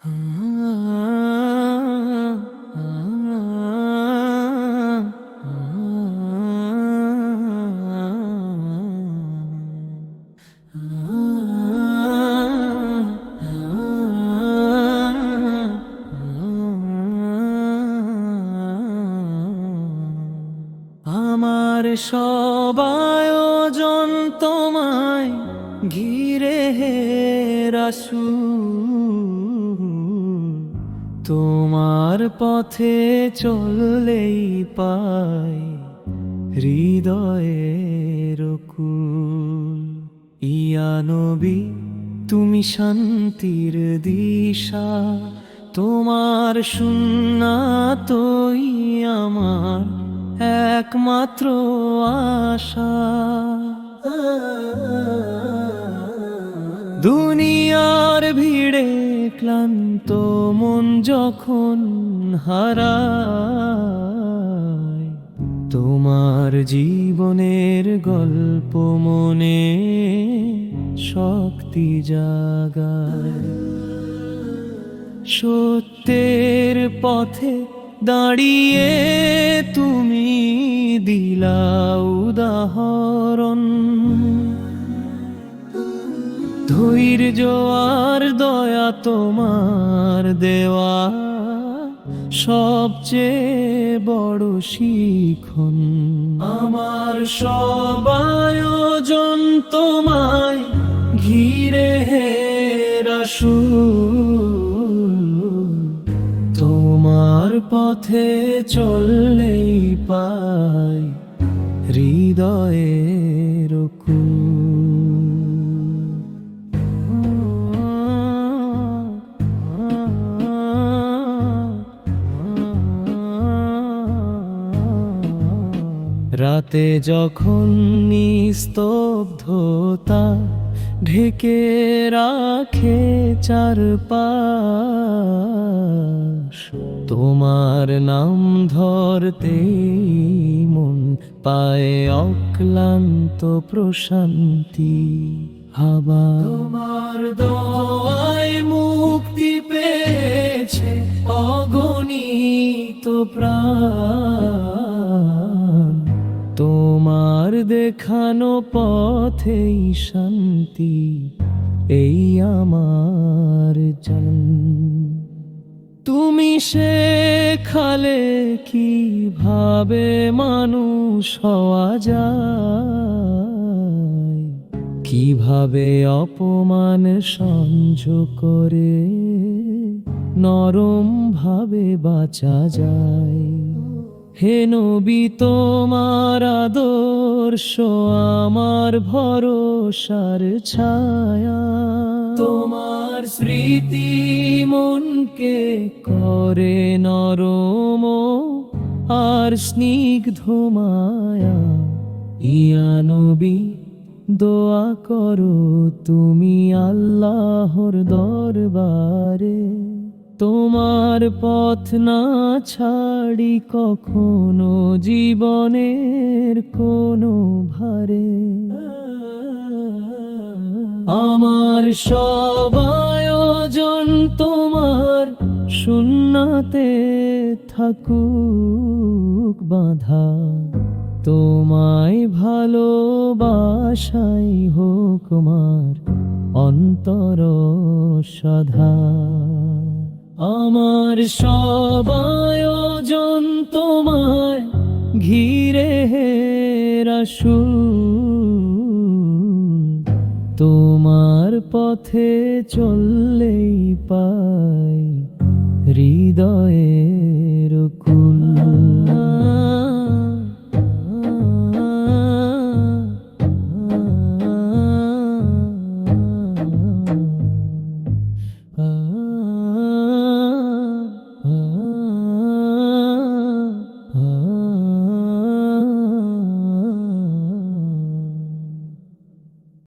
আমার সব আয়োজন তোমায় ঘিরে হে তোমার পথে চললেই পাই হৃদয়ের কুল ইয়া নবী, তুমি শান্তির দিশা, তোমার সুন্নাতই আমার একমাত্র আশা। দুনিয়ার ভিড়ে ক্লান্ত মন যখন হারায়, তোমার জীবনের গল্প মনে শক্তি জাগায়। সত্যের পথে দাঁড়িয়ে তুমি দিলা উদাহরণ। ধৈর্য আর দয়া তোমার দেওয়া সবচেয়ে বড় শিখন। আমার সব আয়োজন তোমায় ঘিরে হে রাসূল। তোমার পথে চললেই পাই হৃদয়ের রাতে যখন নিস্তব্ধতা ঢেকে রাখে চারপাশ, তোমার নাম ধরতে মন পায় অক্লান্ত প্রশান্তি হাবা তোমার দোয়ায় মুক্তি পেয়েছে অগণিত প্রাণ। তোমার দেখানো পথেই শান্তি, এই আমার জন তুমি শেখালে কীভাবে মানুষ হওয়া যায়? কীভাবে অপমান সহ্য করে নরম ভাবে বাঁচা যায়? হে নবী, তোমার আদর্শ আমার ভরসার ছায়া। তোমার স্মৃতি মনকে করে নরম আর স্নিগ্ধ মায়া। ইয়া নবী, দোয়া করো তুমি আল্লাহর দরবারে। তোমার পথ না ছাড়ি কখনো জীবনের কোনো ভারে। আমার সব আয়োজন তোমার শূন্যতে থাকুক বাধা। তোমায় ভালোবাসাই হোক মার অন্তর সাধা। আমার সব তোমায় ঘিরে হে রাসূল। তোমার পথে চললেই পাই হৃদয়ের